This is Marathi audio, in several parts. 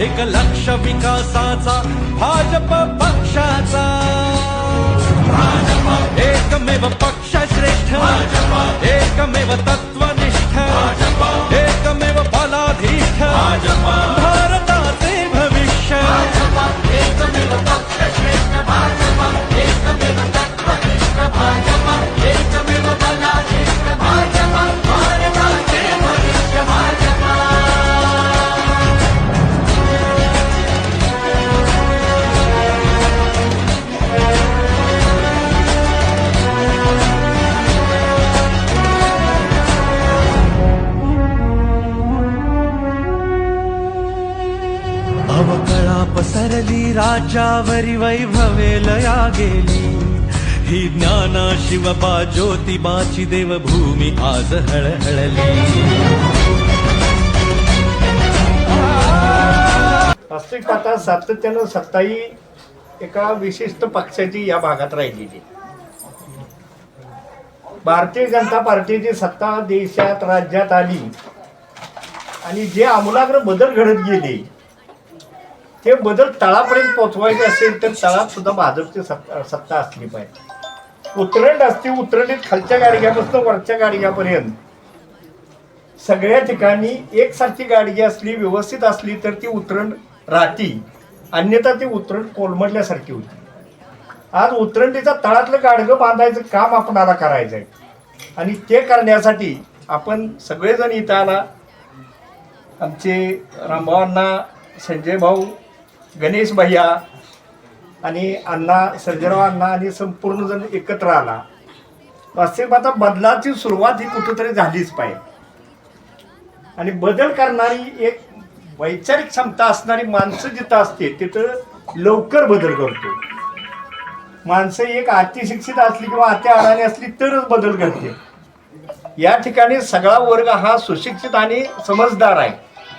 एक लक्ष विकासाचा भाजप पक्षाचा. एकमेव पक्ष श्रेष्ठ. एकमेव तत्वनिष्ठ. एकमेव बलाधीष्ठ. भारताचे भविष्य. एकमेव पक्षश्रेष्ठतामा एकमेव तत्वश्रेष्ठता पसरली राज्यावरी वैभवे लया गेली. ही ज्ञाना शिवबा ज्योतिबाची देवभूमी आज हळहळली. वास्तविक आता सातत्यानं सत्ताही एका विशिष्ट पक्षाची या भागात राहिलेली. भारतीय जनता पार्टीची सत्ता देशात राज्यात आली. आणि जे आमूलाग्र बदल घडत गेले ते बदल तळापर्यंत पोहोचवायचे असेल तर तळात सुद्धा भाजपची सत्ता सत्ता असली पाहिजे. उतरंड असते उतरंडीत खालच्या गाडग्यापासून वरच्या गाडग्यापर्यंत. सगळ्या ठिकाणी एकसारखी गाडगी असली व्यवस्थित असली तर ती उतरण राहती. अन्यथा ती उतरण कोलमडल्यासारखी होती. आज उतरंडीचा तळातलं गाडगं बांधायचं काम आपणाला करायचं आहे आणि ते करण्यासाठी आपण सगळेजण इथं आला. आमचे रामभावांना संजय भाऊ गणेश भैया आणि अण्णा सर्जराव अण्णा आणि संपूर्ण जण एकत्र आला. वास्तविक आता बदलाची सुरुवात ही कुठेतरी झालीच पाहिजे. आणि बदल करणारी एक वैचारिक क्षमता असणारी माणसं जिथं असते तिथं लवकर बदल करतो माणसं एक अतिशिक्षित असली किंवा अति अडाणी असली तरच बदल करते या ठिकाणी सगळा वर्ग हा सुशिक्षित आणि समजदार आहे.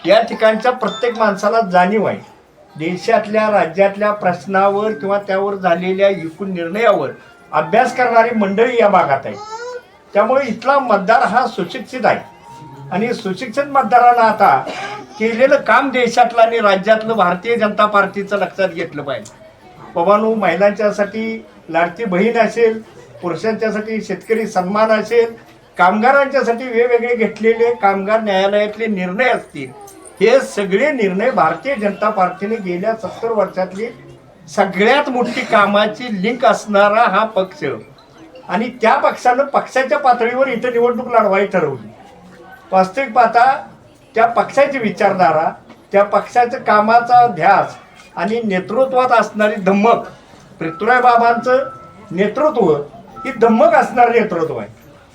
या ठिकाणच्या प्रत्येक माणसाला जाणीव आहे. देशातल्या राज्यातल्या प्रश्नावर किंवा त्यावर झालेल्या एकूण निर्णयावर अभ्यास करणारी मंडळी या भागात आहे त्यामुळे इथला मतदार हा सुशिक्षित आहे. आणि सुशिक्षित मतदारांना आता केलेलं काम देशातलं आणि राज्यातलं भारतीय जनता पार्टीचं लक्षात घेतलं पाहिजे. बाबांनो महिलांच्यासाठी लाडकी बहीण असेल पुरुषांच्यासाठी शेतकरी सन्मान असेल कामगारांच्यासाठी वेगवेगळे घेतलेले कामगार न्यायालयातले निर्णय असतील. हे सगळे निर्णय भारतीय जनता पार्टीने गेल्या सत्तर वर्षातली सगळ्यात मोठी कामाची लिंक असणारा हा पक्ष. आणि त्या पक्षानं पक्षाच्या पातळीवर इथं निवडणूक लढवायची ठरवली. वास्तविक पाहता त्या पक्षाची विचारधारा त्या पक्षाच्या कामाचा ध्यास आणि नेतृत्वात असणारी धम्मक पृथ्वीराज बाबांचं नेतृत्व ही धम्मक असणारं नेतृत्व आहे.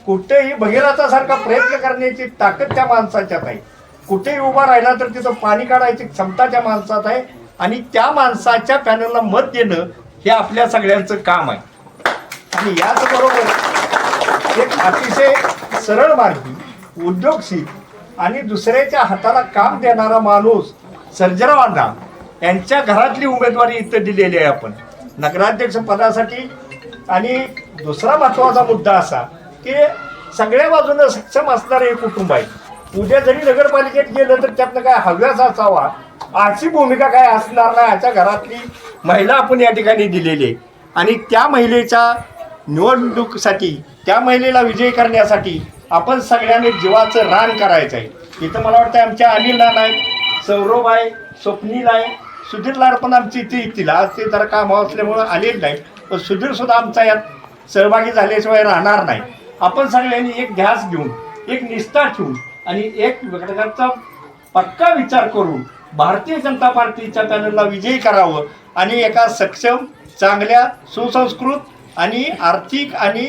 कुठेही भगीरथासारखा प्रयत्न करण्याची ताकद त्या माणसाच्यात आहे. कुठेही उभा राहिला तर तिथं पाणी काढायची क्षमता त्या माणसात आहे आणि त्या माणसाच्या पॅनलला मत देणं हे आपल्या सगळ्यांचं काम आहे. आणि याचबरोबर एक अतिशय सरळ मार्गी उद्योगशील आणि दुसऱ्याच्या हाताला काम देणारा माणूस सर्जरावांना यांच्या घरातली उमेदवारी इथं दिलेली आहे आपण. नगराध्यक्ष पदासाठी आणि दुसरा महत्त्वाचा मुद्दा असा की सगळ्या बाजूनं सक्षम असणारे हे कुटुंब आहे उद्या जरी नगरपालिकेत गेलं तर त्यातनं काय हव्यास असावा? अशी भूमिका काय असणार नाही? अशा घरातली महिला आपण या ठिकाणी दिलेली आहे. आणि त्या महिलेच्या निवडणुकीसाठी त्या महिलेला विजयी करण्यासाठी आपण सगळ्यांनी जीवाचं रान करायचं आहे. इथं मला वाटतं आमच्या अनिल आहेत सौरभ आहे स्वप्नील आहे सुधीर लाड पण आमची इथे येतील. आज ते जरा काम असल्यामुळं आलेलं नाही पण सुधीरसुद्धा आमचा यात सहभागी झाल्याशिवाय राहणार नाही. आपण सगळ्यांनी एक ध्यास घेऊन एक निष्ठा ठेवून आणि एक घटकाचा पक्का विचार करून भारतीय जनता पार्टीच्या पॅनलला विजयी करावं आणि एका सक्षम चांगल्या सुसंस्कृत आणि आर्थिक आणि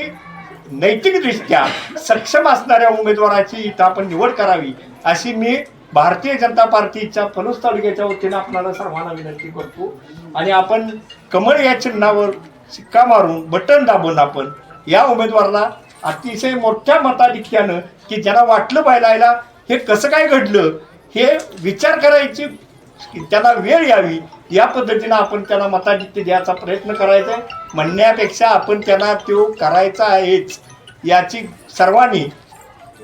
नैतिकदृष्ट्या सक्षम असणाऱ्या उमेदवाराची इथं आपण निवड करावी अशी मी भारतीय जनता पार्टीच्या पलूस तालुक्याच्या वतीनं आपल्याला सर्वांना विनंती करतो. आणि आपण कमळ या चिन्हावर शिक्का मारून बटन दाबून आपण या उमेदवाराला अतिशय मोठ्या मताधिक्यानं की ज्यांना वाटलं पाहिजे हे कसं काय घडलं हे विचार करायची त्यांना वेळ यावी या पद्धतीनं आपण त्यांना मताधिक्य द्यायचा प्रयत्न करायचा आहे. म्हणण्यापेक्षा आपण त्यांना तो करायचा आहेच याची सर्वांनी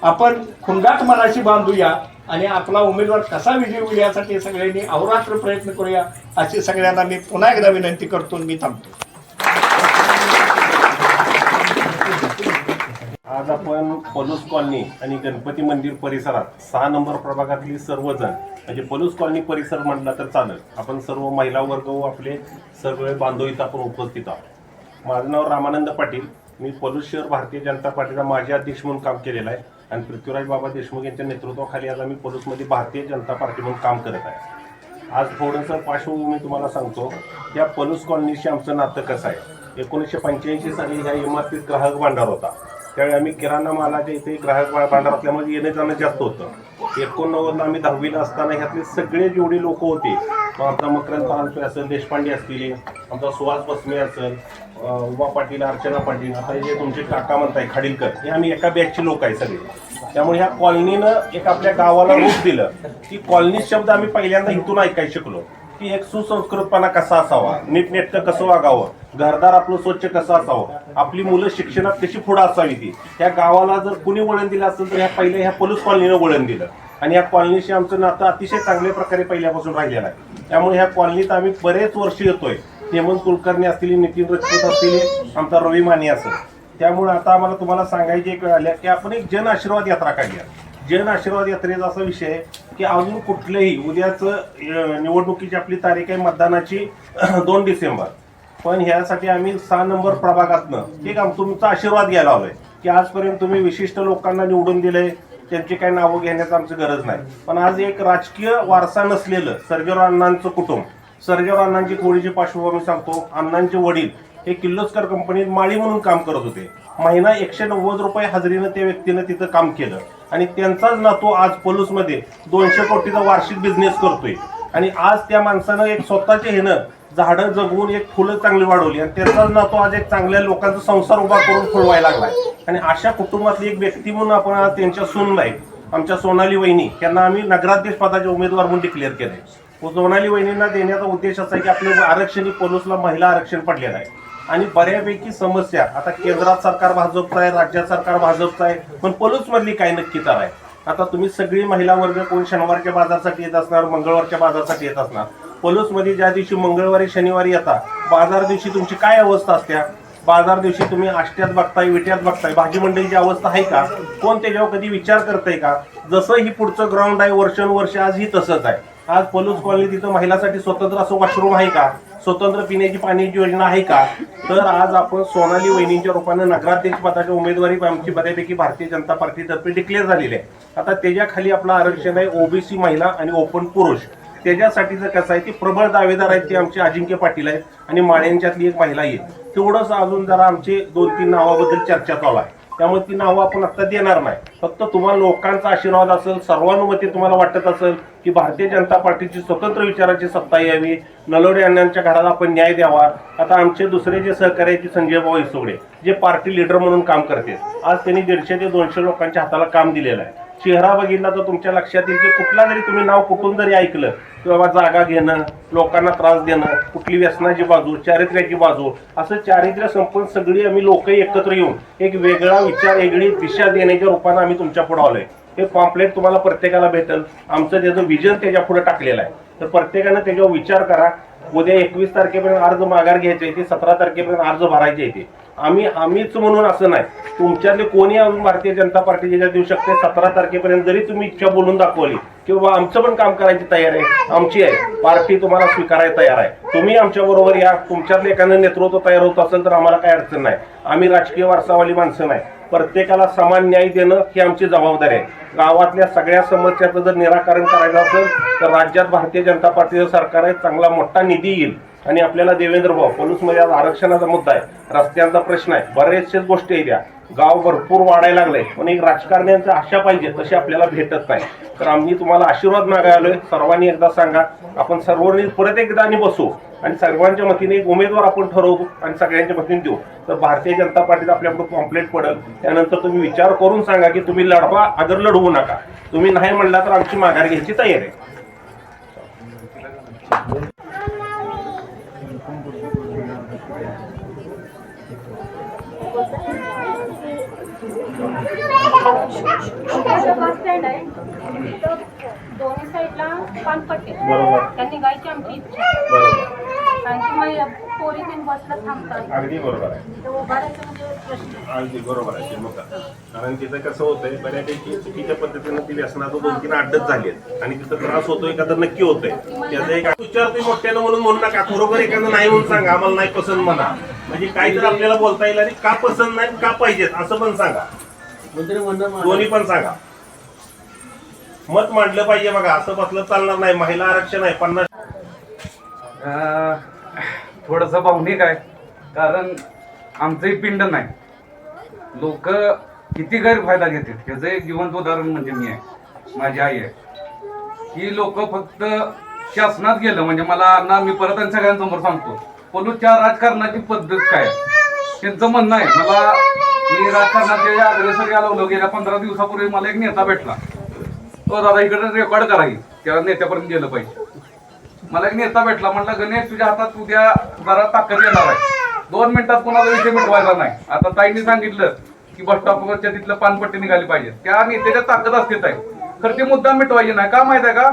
आपण खुंडात मनाशी बांधूया आणि आपला उमेदवार कसा विजय होईल यासाठी सगळ्यांनी अहोरात्र प्रयत्न करूया अशी सगळ्यांना मी पुन्हा एकदा विनंती करतो मी थांबतो. आज आपण पलूस कॉलनी आणि गणपती मंदिर परिसरात सहा नंबर प्रभागातली सर्वजण म्हणजे पलूस कॉलनी परिसर म्हटला तर चालेल. आपण सर्व महिला वर्ग व आपले सर्व बांधव इथं आपण उपस्थित आहोत. माझं नाव रामानंद पाटील. मी पलूस शहर भारतीय जनता पार्टीचा माजी अध्यक्ष म्हणून काम केलेलं आहे आणि पृथ्वीराज बाबा देशमुख यांच्या नेतृत्वाखाली आज आम्ही पलूसमध्ये भारतीय जनता पार्टी म्हणून काम करत आहे. आज थोडंसं पार्श्वभूमी तुम्हाला सांगतो या पलूस कॉलनीशी आमचं नातं कसं आहे? एकोणीसशे पंच्याऐंशी साली ह्या इमारतीत ग्राहक भांडार होता. त्यावेळी आम्ही किराणा मालाच्या इथे ग्राहक भांडार असल्यामुळे येणं जाणं जास्त होतं. एकोणनव्वदला आम्ही दहावीला असताना ह्यातले सगळे जेवढे लोक होते मग आमचा मकरंद पानसोय असेल देशपांडे असतील आमचा सुहास बसमे असेल उमा पाटील अर्चना पाटील आता हे जे तुमचे काका म्हणताय खाडीलकर हे आम्ही एका बॅचचे लोक आहे सगळे. त्यामुळे ह्या कॉलनीनं एक आपल्या गावाला रूप दिलं. की कॉलनी शब्द आम्ही पहिल्यांदा इथून ऐकायला शिकलो की एक सुसंस्कृतपणा कसा असावा नीटनेटकं कसं वागावं घरदार आपलं स्वच्छ कसं असावं? आपली मुलं शिक्षणात कशी पुढं असावी ती? ह्या गावाला जर कुणी वळण दिलं असेल तर ह्या पहिल्या ह्या पलूस कॉलनीनं वळण दिलं. आणि या कॉलनीशी आमचं नातं अतिशय चांगल्या प्रकारे पहिल्यापासून राहिलेलं आहे. त्यामुळे ह्या कॉलनीत आम्ही बरेच वर्ष येतोय. हेमंत कुलकर्णी असतील नितीन रजपूत असतील आमचा रवी माने असेल. त्यामुळे आता आम्हाला तुम्हाला सांगायची एक वेळ आल्या की आपण एक जन आशीर्वाद यात्रा काढली आहे. जन आशीर्वाद यात्रेचा असा विषय आहे की अजून कुठलंही उद्याच निवडणुकीची आपली तारीख आहे मतदानाची दोन डिसेंबर. पण ह्यासाठी आम्ही सहा नंबर प्रभागातनं ठीक आहे तुमचा आशीर्वाद घ्यायला आलोय की आजपर्यंत तुम्ही विशिष्ट लोकांना निवडून दिले त्यांची काही नावं घेण्याचं आमची गरज नाही. पण आज एक राजकीय वारसा नसलेलं सर्जेराव अण्णांचं कुटुंब सर्जेराव अण्णांची थोडीशी पार्श्वभूमी सांगतो अण्णांचे वडील हे किर्लोस्कर कंपनीत माळी म्हणून काम करत होते. महिना एकशे नव्वद रुपये हजेरीनं त्या व्यक्तीनं तिथं काम केलं. आणि त्यांचाच नातू आज पलूसमध्ये दोनशे कोटीचा वार्षिक बिझनेस करतोय. आणि आज त्या माणसानं एक स्वतःचे हेनं झाडं जगवून एक फुलं चांगली वाढवली आणि त्याचाच तो आज एक चांगल्या लोकांचा संसार उभा करून फुलवायला लागलाय. आणि अशा कुटुंबातली एक व्यक्ती म्हणून आपण आज त्यांच्या सूनबाई आमच्या सोनाली वहिनी यांना आम्ही नगराध्यक्ष पदाचे उमेदवार म्हणून डिक्लेअर केले सोनाली वहिनींना देण्याचा उद्देश असा आहे की आपलं आरक्षण ही महिला आरक्षण पडलेलं आहे. आणि बऱ्यापैकी समस्या आता केंद्रात सरकार भाजपचं आहे राज्यात सरकार भाजपचं आहे पण पोलीस मधली काय नक्की तर आहे. आता तुम्ही सगळी महिला वर्ग कोण शनिवारच्या बाजारसाठी येत असणार मंगळवारच्या बाजारसाठी येत असणार पलूसमध्ये ज्या दिवशी मंगळवारी शनिवारी येता बाजार दिवशी तुमची काय अवस्था असत्या? बाजार दिवशी तुम्ही आष्ट्यात बघताय विट्यात बघताय भाजी मंडईची अवस्था आहे का? कोण त्याच्यावर कधी विचार करताय का? जसं ही पुढचं ग्राउंड आहे वर्षानुवर्ष आज ही तसंच आहे. आज पलूस कॉलनी तिथं महिलासाठी स्वतंत्र असं वॉशरूम आहे का? स्वतंत्र पिण्याची पाण्याची योजना आहे का? तर आज आपण सोनाली वहिनींच्या रूपाने नगराध्यक्ष पदाची उमेदवारी आमची बऱ्यापैकी भारतीय जनता पार्टीतर्फे डिक्लेअर झालेली आहे. आता त्याच्याखाली आपलं आरक्षण आहे ओबीसी महिला आणि ओपन पुरुष. त्याच्यासाठीचं कसं आहे की प्रबळ दावेदार आहेत ते आमचे अजिंक्य पाटील आहेत आणि माळ्यांच्यातली एक महिला आहे. तेवढंच अजून जरा आमचे दोन तीन नावाबद्दल चर्चा चालू आहे. त्यामुळे ती नावं आपण आत्ता देणार नाही. फक्त तुम्हाला लोकांचा आशीर्वाद असेल सर्वानुमते तुम्हाला वाटत असेल की भारतीय जनता पार्टीची स्वतंत्र विचाराची सत्ता यावी. नलोडे अण्णांच्या घराला आपण न्याय द्यावा. आता आमचे दुसरे जे सहकारी आहेत ते संजय भाऊ इसोगडे जे पार्टी लीडर म्हणून काम करते. आज त्यांनी दीडशे ते दोनशे लोकांच्या हाताला काम दिलेलं आहे. चेहरा बघितला तर तुमच्या लक्षात येईल की कुठला जरी तुम्ही नाव कुठून जरी ऐकलं की बाबा जागा घेणं लोकांना त्रास देणं कुठली व्यसनाची बाजू चारित्र्याची बाजू असं चारित्र्य संपून सगळी आम्ही लोक एकत्र येऊन एक वेगळा विचार वेगळी दिशा देण्याच्या रूपानं आम्ही तुमच्यापुढे आलोय. हे पॉम्प्लेट तुम्हाला प्रत्येकाला भेटेल. आमचं त्याचं विजन त्याच्या पुढे टाकलेलं आहे. तर प्रत्येकानं त्याच्यावर विचार करा. उद्या एकवीस तारखेपर्यंत अर्ज माघार घ्यायचे ते सतरा तारखेपर्यंत अर्ज भरायचे ते. आम्ही आम्हीच म्हणून असं नाही. तुमच्यातले कोणी अजून भारतीय जनता पार्टीच्या देऊ शकते सतरा तारखेपर्यंत जरी तुम्ही इच्छा बोलून दाखवली की बाबा आमचं पण काम करायची तयार आहे आमची आहे पार्टी तुम्हाला स्वीकारायला तयार आहे. तुम्ही आमच्या बरोबर या तुमच्यातलं एखादं नेतृत्व तयार होत असेल तर आम्हाला काय अडचण नाही. आम्ही राजकीय वारसावाली माणसं नाही. प्रत्येकाला समान न्याय देणं ही आमची जबाबदारी आहे. गावातल्या सगळ्या समस्याचं जर निराकरण करायचं असेल तर राज्यात भारतीय जनता पार्टीचं सरकार आहे चांगला मोठा निधी येईल. आणि आपल्याला देवेंद्र भाऊ पोलीसमध्ये आज आरक्षणाचा मुद्दा आहे. रस्त्यांचा प्रश्न आहे. बरेचशेच गोष्टी आहेत त्या गाव भरपूर वाढायला लागले पण एक राजकारण्यांचं आशा पाहिजे तशी आपल्याला भेटत नाही. तर आम्ही तुम्हाला आशीर्वाद मागायलोय सर्वांनी एकदा सांगा आपण सर्वांनी परत एकदा आणि बसू. आणि सर्वांच्या मतीने एक उमेदवार आपण ठरवू आणि सगळ्यांच्या मतीने देऊ. तर भारतीय जनता पार्टीचं आपल्याकडून कॉम्प्लेट पडेल. त्यानंतर तुम्ही विचार करून सांगा की तुम्ही लढवा अगर लढवू नका. तुम्ही नाही म्हणला तर आमची माघार घ्यायची तयारी आहे. बस स्टँड आहे दोन्ही साईडला पानपट्टे बरोबर. त्यांनी गायची आमची इच्छा बरोबर मग पोरी तीन बसला थांबतात अगदी बरोबर आहे. म्हणजे प्रश्न अगदी बरोबर आहे. ते मुद्दा कारण तिथं कसं होतंय बऱ्यापैकी चुकीच्या पद्धतीनं ती व्यसनाचं दोन तीन अड्डच झाली आहेत. आणि तिथं त्रास होतोय का तर नक्की होतोय. त्याचं एक विचारतोय मोठ्यानं म्हणून म्हणू नका. खरोखर एखादं नाही म्हणून सांगा. आम्हाला नाही पसंत म्हणा. म्हणजे काहीतरी आपल्याला बोलता येईल आणि का पसंत नाही का पाहिजेत असं पण सांगा. दोन्ही पण सांगा. मत मांडलं पाहिजे बघा असं बसलं चालणार नाही महिला आरक्षण आहे पन्नास थोडस भावनिक आहे कारण आमचंही पिंड नाही. लोक किती गैरफायदा घेतात ह्याचं एक जिवंत उदाहरण म्हणजे मी आहे माझी आई आहे. ही लोक फक्त शासनात गेलं म्हणजे मला ना मी परत आणि सगळ्यांसमोर सांगतो पलूच्या राजकारणाची पद्धत काय आहे? त्यांचं म्हणणं आहे मला मी राजकारणाचे अग्रेसर आलो गेल्या पंधरा दिवसापूर्वी मला एक नेता भेटला. तो दादा इकडे रेकॉर्ड करायची त्या नेत्यापर्यंत गेलं पाहिजे. मला एक नेता भेटला म्हटलं गणेश तुझ्या हातात उद्या जरा ताकद येणार आहे. दोन मिनिटात कोणाचा विषय मिटवायचा नाही. आता ताईंनी सांगितलं की बस स्टॉपवरच्या तिथलं पानपट्टी निघाली पाहिजे. त्या नेत्याच्या ताकद असते ताई. खरं ते मुद्दा मिटवायचे नाही. का माहीत आहे का?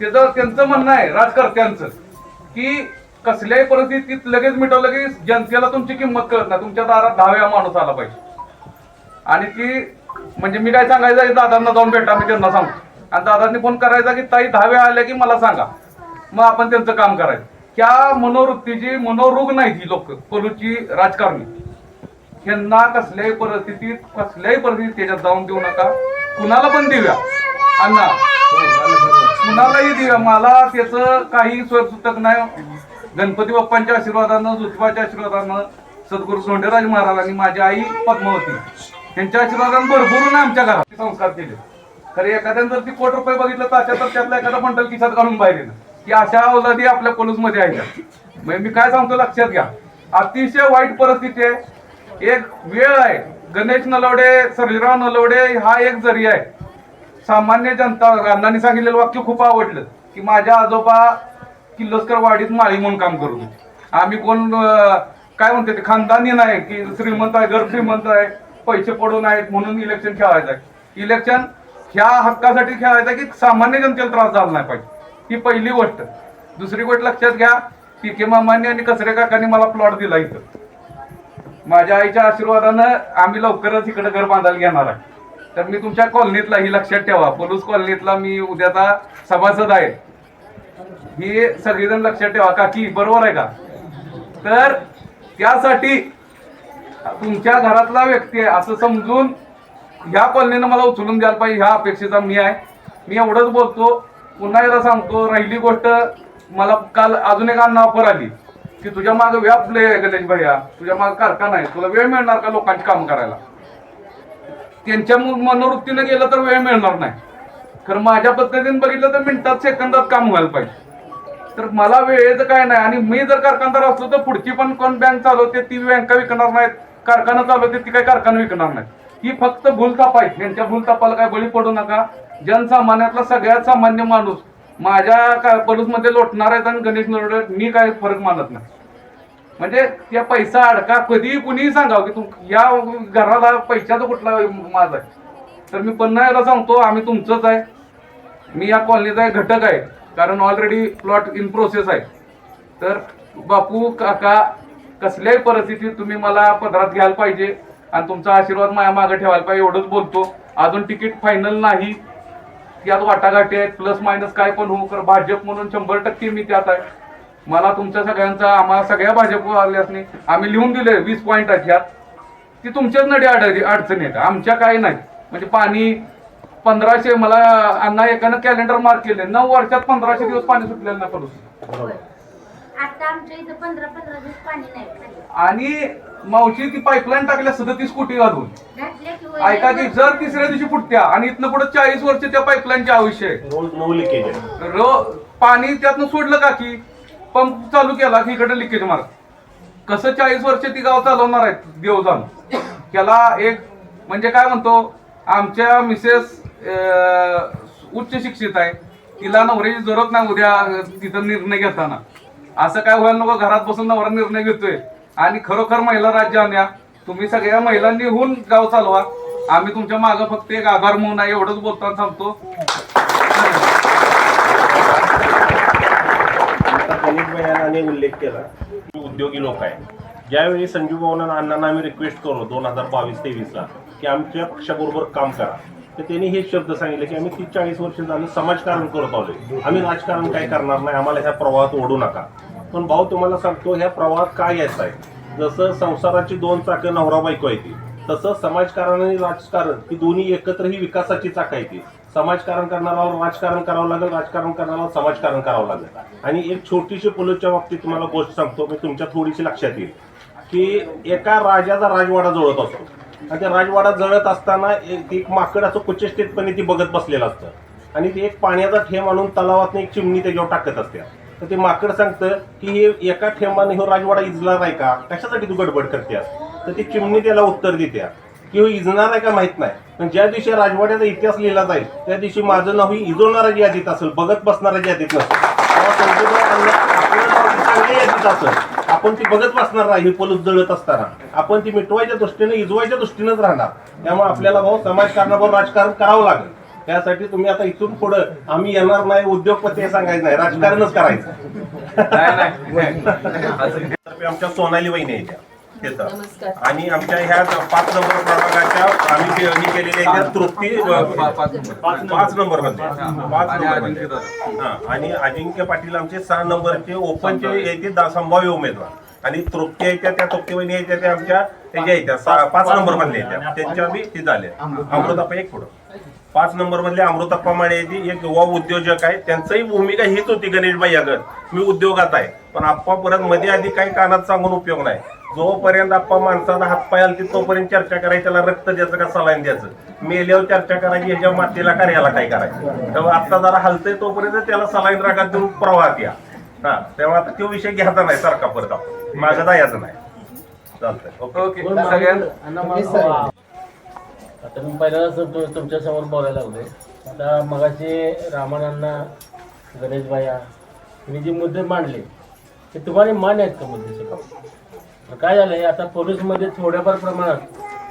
त्याचं त्यांचं म्हणणं आहे राजकर्त्यांचं की कसल्याही परिस्थितीत लगेच मिटवलं की जनतेला तुमची किंमत कळत नाही. तुमच्या दारात दहाव्या माणूस आला पाहिजे. आणि ती म्हणजे मी काय सांगायचं की दादांना जाऊन भेटा मी त्यांना सांगतो आणि दादांनी फोन करायचा की ताई दहाव्या आल्या की मला सांगा. मग आपण त्यांचं काम करायचं. त्या मनोवृत्तीची मनोरोग नाही ही लोक पलूची राजकारणी. यांना कसल्याही परिस्थितीत कसल्याही परिस्थितीत त्याच्यात जाऊन देऊ नका. कुणाला पण देऊया. अण्णा कुणालाही देऊया. मला त्याचं काही स्वयंसूतक नाही. गणपती बाप्पांच्या आशीर्वादानं ज्योतिबाच्या आशीर्वादानं सद्गुरू सोंडेराज महाराजांनी माझी आई पद्मावती. त्यांच्या आशीर्वादानं भरभरून आमच्या घरात संस्कार केले. खरे एखाद्यानं जर ती कोट रुपये बघितलं तर अशा तर त्यातला एखादा मंडल खिशात घालून बाहेर येणं. की अशा औलादी आपल्या पोलीसमध्ये आहेत म्हणजे मी काय सांगतो लक्षात घ्या. अतिशय वाईट परिस्थिती आहे. एक वेळ आहे. गणेश नलवडे सर्जीराव नलवडे हा एक जरिया आहे. सामान्य जनता अण्णांनी सांगितलेलं वाक्य खूप आवडलं. की माझ्या आजोबा किल्लोस्कर वाडीत माळी म्हणून काम करत होते. आम्ही कोण काय म्हणते ते खानदानी नाही की श्रीमंत आहे घर श्रीमंत आहे पैसे पडून आहेत म्हणून इलेक्शन खेळायचं. आहे इलेक्शन ह्या हक्कासाठी खेळायचं आहे की सामान्य जनतेला त्रास झाला नाही पाहिजे. ही पहिली गोष्ट. दुसरी गोष्ट लक्षात घ्या पी के मामांनी आणि कचरे काकांनी मला प्लॉट दिला इथं. माझ्या आईच्या आशीर्वादानं आम्ही लवकरच इकडे घर बांधायला घेणार आहे. तर मी तुमच्या कॉलनीतला ही लक्षात ठेवा. पोलूस कॉलनीतला मी उद्याचा सभासद आहे. हे सगळेजण लक्षात ठेवा काकी बरोबर आहे का? तर त्यासाठी तुमच्या घरातला व्यक्ती आहे असं समजून ह्या कॉलनीनं मला उचलून द्यायला पाहिजे ह्या अपेक्षेचा मी आहे. मी एवढंच बोलतो पुन्हा एकदा सांगतो राहिली गोष्ट मला काल अजून एक अन्न ऑफर आली की तुझ्या मागे व्यापले गणेश भैया तुझ्या मागे कारखाना आहे तुला वेळ मिळणार का लोकांची काम करायला? त्यांच्या मनोवृत्तीनं गेलं तर वेळ मिळणार नाही. खरं माझ्या पद्धतीने बघितलं तर मिनिटात सेकंदात काम व्हायला पाहिजे. तर मला वेळेचं काय नाही. आणि मी जर कारखानदार असलो तर पुढची पण कोण बँक चालवते ती बँका विकणार नाहीत. कारखाना चालवते ती काही कारखाना विकणार नाही ही फक्त भूलताप आहे यांच्या भूलतापाला काय बळी पडू नका. जनसामान्यातला सगळ्यात सामान्य माणूस माझ्या मध्ये लोटणार आहेत आणि गणेश नरवडे मी काय फरक मानत नाही. म्हणजे त्या पैसा अडका कधीही कुणीही सांगावं की तू या घराला पैशाचा कुठला माझा आहे. तर मी पन्नायला सांगतो आम्ही तुमचंच आहे. मी या कॉलनीचा एक घटक आहे कारण ऑलरेडी प्लॉट इन प्रोसेस आहे. तर बापू काका कसल्याही परिस्थितीत तुम्ही मला पदरात घ्यायला पाहिजे आणि तुमचा आशीर्वाद माझ्या मागे ठेवायला पाहिजे एवढंच बोलतो. अजून तिकीट फायनल नाही. त्यात वाटाघाटी आहेत प्लस मायनस काय पण होऊ कर भाजप म्हणून शंभर टक्के मी त्यात आहे. मला तुमच्या सगळ्यांचा आम्हाला सगळ्या भाजप आल्यासनी आम्ही लिहून दिले वीस पॉईंट आहेत ह्यात ती तुमच्याच नडी अडचणी अडचणी आहेत. आमच्या काही नाही. म्हणजे पाणी पंधराशे मला अण्णा एकानं कॅलेंडर मार्क केले. नऊ वर्षात पंधराशे दिवस पाणी सुटलेलं नाही पडू आता आमच्या इथं पंधरा पंधरा दिवस पाणी नाही खाली. आणि मावशी ती पाईपलाईन टाकल्या सदतीस कोटी घालून. घातल्या की वर- ऐका की जर तिसऱ्या दिवशी फुटत्या आणि इथनं पुढे चाळीस वर्ष त्या पाईपलाईनचे आयुष्य आहे. रोज नऊ लिकेज आहे. रो पाणी त्यातनं सोडलं का की पंप चालू केला की इकडे लिकेज मार कसं चाळीस वर्ष ती गाव चालवणार आहेत देव जाण त्याला एक म्हणजे काय म्हणतो आमच्या मिसेस उच्च शिक्षित आहे. तिला नवऱ्याची जरूरत नाही उद्या तिथं निर्णय घेताना. असं काय व्हायला नको घरात बसून नवरा निर्णय घेतोय. आणि खरोखर महिला राज्य आणल्या तुम्ही सगळ्या महिलांनी होऊन गाव चालवा. आम्ही तुमच्या मागं फक्त एक आभार म्हणून आहे एवढंच बोलताना गणेश भैयाने उल्लेख केला. की उद्योगी लोक आहे ज्यावेळी संजीव भावना अण्णांना आम्ही रिक्वेस्ट करू दोन हजार बावीस तेवीसला की आमच्या पक्षाबरोबर काम करा. तर त्यांनी हे शब्द सांगितले की आम्ही तीस चाळीस वर्ष झालं समाजकारण करत आलोय आम्ही राजकारण काय करणार नाही आम्हाला ह्या प्रवाहात ओढू नका. पण भाऊ तुम्हाला सांगतो ह्या प्रवाहात काय यायचं आहे? जसं संसाराची दोन चाकं नवरा बायको आहे ती तसं समाजकारण आणि राजकारण ही दोन्ही एकत्र ही विकासाची चाक आहे ती समाजकारण करणाऱ्याला राजकारण करावं लागेल राजकारण करणाऱ्याला समाजकारण करावं लागेल. आणि एक छोटीशी पुलच्या बाबतीत तुम्हाला गोष्ट सांगतो मी तुमच्या थोडीशी लक्षात येईल की एका राजाचा राजवाडा जुळत असतो. आणि त्या राजवाडा जळत असताना एक एक माकड असं कुचेष्टेतपणे ती बघत बसलेलं असतं. आणि ते एक पाण्याचा ठेम आणून तलावात एक चिमणी त्याच्यावर टाकत असते तर ते माकड सांगतं की हे एका ठेमाने हो राजवाडा इजला नाही का? कशासाठी तू गडबड करतेस तर ती चिमणी त्याला उत्तर देते की हो इजणार आहे का माहीत नाही. पण ज्या दिवशी राजवाड्याचा इतिहास लिहिला जाईल त्या दिवशी माझं नाव ही इजवणारा यादीत असेल बघत बसणारा यादीत नसेल. तेव्हा आपलं नाव चांगल्या यादीत असेल. आपण ती बघत बसणार नाही ही पलूस जळत असताना. आपण ती मिटवायच्या दृष्टीने इजवायच्या दृष्टीनेच राहणार. त्यामुळे आपल्याला भाऊ समाजकारणाबरोबर राजकारण करावं लागेल. त्यासाठी तुम्ही आता इथून पुढं आम्ही येणार नाही उद्योगपती हे सांगायचं नाही राजकारणच करायचं. आमच्या सोनाली वहिनी आहेत आणि आमच्या ह्या पाच नंबर प्रभागाच्या आम्ही के- हे केलेल्या आहेत त्या तृप्ती पाच नंबर. मध्ये. पाच आणि नंबर हा. आणि अजिंक्य पाटील आमचे सहा नंबरचे ओपनचे येते दा- संभाव्य उमेदवार. आणि तृप्ती आहेत त्या तृप्ती वहिनी आहेत त्या आमच्या त्याच्या आहेत त्या सहा- पाच नंबर मधल्या आहेत. त्या. त्यांच्या बी ते झाले. अमृतापा एक पुढं. पाच नंबर मधले अमृतप्पा माळे जी एक युवा उद्योजक आहे. त्यांचंही भूमिका हीच होती गणेशबाई अगत. मी उद्योगात आहे. पण आप्पा परत मध्ये आधी काही कानात सांगून उपयोग नाही. जोपर्यंत आप्पा माणसाचा हातपाय आलती तोपर्यंत चर्चा करायची त्याला रक्त द्यायचं का सलाईन द्यायचं? मेल्यावर चर्चा करायची ह्याच्या मातीला कार्याला काय करायचं? तेव्हा आता जरा हलतंय तोपर्यंत त्याला सलाईन रागात देऊन प्रवाहात या. हा तेव्हा आता तो विषय घ्यायचा नाही सारखा परत आपण. मागं जायचं नाही. चालतंय. Okay okay. सगळ्यांना आता मी पहिल्यांदा तुमच्यासमोर बोलायला लागलोय. आता मगाचे रामानांना गणेश भाया मी जे मुद्दे मांडले ते तुम्हाला मान्य आहेत का मुद्दे तर काय झालंय आता पोलीसमध्ये थोड्याफार प्रमाणात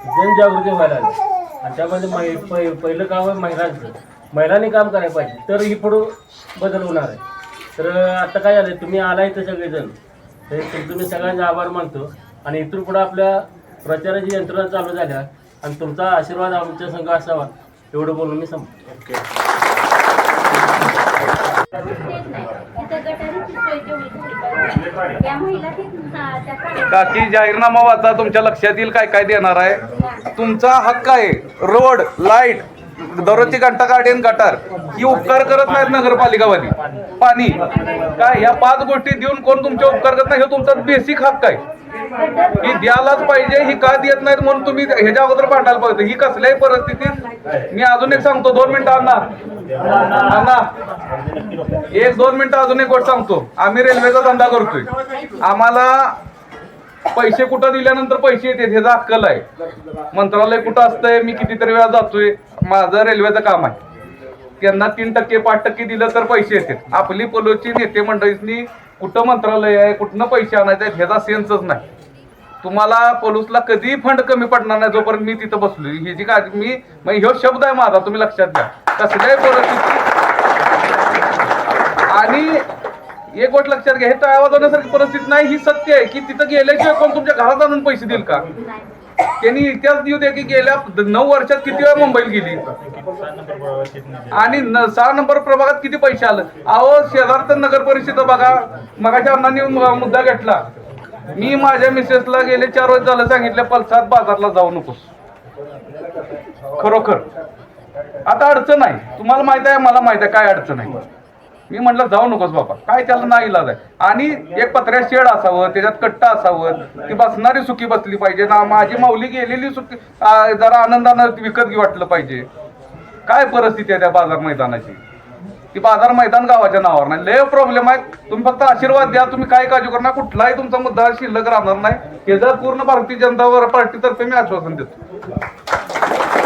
जनजागृती व्हायला लागली. आणि त्यामध्ये महि पहि- पहिलं काम आहे महिलांचं. महिलांनी काम करायला पाहिजे तर ही पुढं बदल होणार आहे. तर आता काय झालंय तुम्ही आलाय तर सगळेजण. तर तुमचं मी सगळ्यांचे आभार मानतो. आणि इथून पुढं आपल्या प्रचाराची यंत्रणा चालू झाल्या आणि तुमचा आशीर्वाद आमच्या संघ असावा एवढं बोलून मी संपतो. गटारीची काकी जाहीरनामा वाचा. तुमच्या लक्षात येईल काय काय देणार आहे. तुमचा हक्क आहे. रोड लाइट दररोजची घंटा गाडी आणि गटार. ही उपकार करत नाहीत नगरपालिकावाली. पाणी. काय ह्या पाच गोष्टी देऊन कोण तुमचे उपकार करत नाही हे तुमचा बेसिक हक्क आहे. ही द्यायलाच पाहिजे ही का देत नाहीत म्हणून तुम्ही ह्याच्या अगोदर भांडायला पाहिजे. ही कसल्याही परिस्थितीत मी अजून एक सांगतो दोन मिनिटं अण्णा. अण्णा एक दोन मिनिटं अजून एक गोष्ट सांगतो. आम्ही रेल्वेचा धंदा करतोय. आम्हाला पैसे कुठं दिल्यानंतर पैसे येते ह्याचा अक्कल आहे. मंत्रालय कुठं असतंय मी कितीतरी वेळा जातोय. माझं रेल्वेचं काम आहे. त्यांना तीन टक्के पाच टक्के दिलं तर पैसे येतात. आपली पोलोची नेते मंडळींनी कुठं मंत्रालय आहे कुठनं पैसे आणायचे ह्याचा सेन्सच नाही. तुम्हाला पोलूसला कधीही फंड कमी पडणार नाही जोपर्यंत मी तिथं बसलो ही जी काळजी मी ह्यो शब्द आहे माझा तुम्ही लक्षात घ्या. कसल्याही परिस्थिती आणि एक गोष्ट लक्षात घ्या हे तळावा जाण्यासारखी परिस्थिती नाही ही सत्य आहे की तिथं गेल्याशिवाय कोण तुमच्या घरात आणून पैसे देईल का? त्यांनी इतिहास देऊ दे की गेल्या नऊ वर्षात किती वेळा मुंबईला गेली आणि न- सहा नंबर प्रभागात किती पैसे आलं? अहो शेजारचं नगर परिषद बघा. मगाच्या अण्णांनी मुद्दा घेतला. मी माझ्या मिसेसला गेले चार वर्ष झालं सांगितलं पलसाद बाजारला जाऊ नकोस. खरोखर. आता अडचण आहे. तुम्हाला माहीत आहे मला माहीत आहे काय अडचण आहे? मी म्हटलं जाऊ नकोस बाबा. काय त्याला नाही इलाज आहे? आणि एक पत्र्या शेड असावं त्याच्यात कट्टा असावं ती बसणारी सुखी बसली पाहिजे. ना माझी माऊली गेलेली सुखी जरा आनंदानं विकत घे वाटलं पाहिजे. काय परिस्थिती आहे त्या बाजार मैदानाची? ती बाजार मैदान गावाच्या नावावर नाही. लय प्रॉब्लेम आहे. तुम्ही फक्त आशीर्वाद द्या. तुम्ही काय काळजी करणार? कुठलाही तुमचा मुद्दा शिल्लक राहणार नाही. हे जर पूर्ण भारतीय जनता पार्टीतर्फे मी आश्वासन देतो.